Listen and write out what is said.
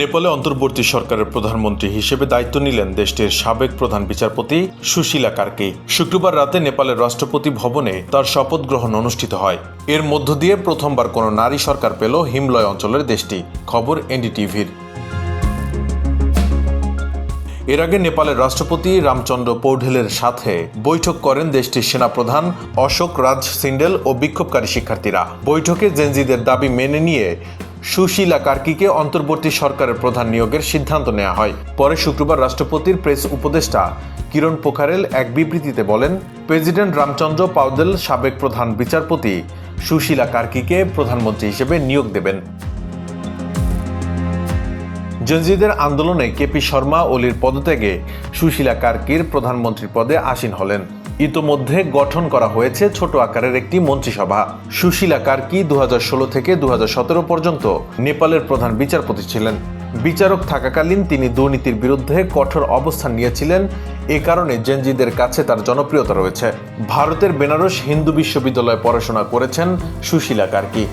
নেপালে অন্তর্বর্তী সরকারের প্রধানমন্ত্রী হিসেবে দায়িত্ব নিলেন দেশটির সাবেক প্রধান বিচারপতি সুশীলা কার্কি। শুক্রবার রাতে নেপালের রাষ্ট্রপতি ভবনে তার শপথ গ্রহণ অনুষ্ঠিত হয়। এর মধ্য দিয়ে প্রথমবার কোনো নারী সরকার পেল হিমলয় অঞ্চলের দেশটি। খবর এনডিটিভির। এর আগে নেপালের রাষ্ট্রপতি রামচন্দ্র পৌঢেলের সাথে বৈঠক করেন দেশটির সেনাপ্রধান অশোক রাজ সিন্ডেল ও বিক্ষোভকারী শিক্ষার্থীরা। বৈঠকে জেনজিদের দাবি মেনে নিয়ে সুশীলা কার্কিকে অন্তর্বর্তী সরকারের প্রধান নিয়োগের সিদ্ধান্ত নেওয়া হয়। পরে শুক্রবার রাষ্ট্রপতির প্রেস উপদেষ্টা কিরণ পোখারেল এক বিবৃতিতে বলেন, প্রেসিডেন্ট রামচন্দ্র পাউদেল সাবেক প্রধান বিচারপতি সুশীলা কার্কিকে প্রধানমন্ত্রী হিসেবে নিয়োগ দেবেন। জনজিদের আন্দোলনে কেপি শর্মা ওলির পদত্যাগে সুশীলা কার্কির প্রধানমন্ত্রীর পদে আসীন হলেন। ইতোমধ্যে গঠন করা হয়েছে ছোট আকারের একটি মন্ত্রিসভা। সুশীলা কার্কি দুহাজার ষোলো থেকে দুহাজার সতেরো পর্যন্ত? নেপালের প্রধান বিচারপতি ছিলেন। বিচারক থাকাকালীন তিনি দুর্নীতির বিরুদ্ধে কঠোর অবস্থান নিয়েছিলেন। এ কারণে জেনজিদের কাছে তার জনপ্রিয়তা রয়েছে। ভারতের বেনারস হিন্দু বিশ্ববিদ্যালয়ে পড়াশোনা করেছেন সুশীলা কার্কি